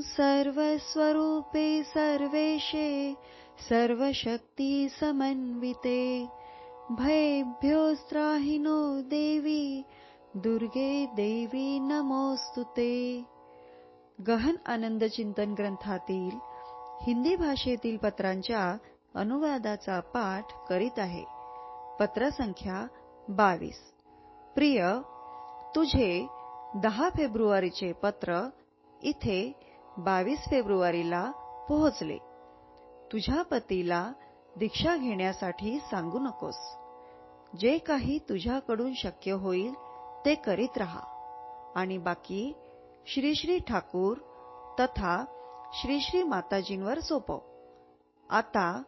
सर्वस्वरूपे सर्वेशे समन्विते। भयेभ्योऽस्त्राहिनो देवी दुर्गे देवी नमोऽस्तु ते। गहन आनंद चिंतन ग्रंथातील हिंदी भाषेतील पत्रांच्या अनुवादाचा पाठ करीत आहे. पत्र संख्या बावीस. प्रिय तुझे दहा फेब्रुवारीचे पत्र इथे बावीस फेब्रुवारीला पोहोचले. तुझ्या पतीला दीक्षा घेण्यासाठी सांगू नकोस. जे काही तुझ्याकडून शक्य होईल ते करीत राहा. आणि बाकी श्री श्री ठाकूर तथा श्री श्री माताजींवर सोपव. आता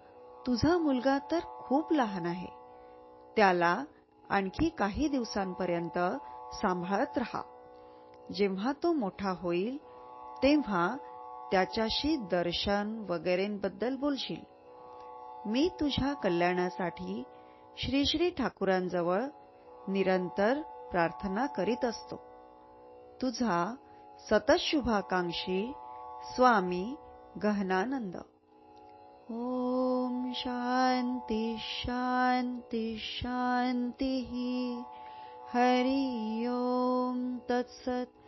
तुझा मुलगा तर खूप लहान आहे. त्याला आणखी काही दिवसांपर्यंत सांभाळत राहा. जेव्हा तो मोठा होईल तेव्हा त्याच्याशी दर्शन वगैरेंबद्दल बोलशील. मी तुझ्या कल्याणासाठी श्री श्री ठाकूरांजवळ निरंतर प्रार्थना करीत असतो. तुझा सतत शुभाकांक्षी स्वामी गहनानंद. ओम शांती शांती शांती. हरि ओम तत्सत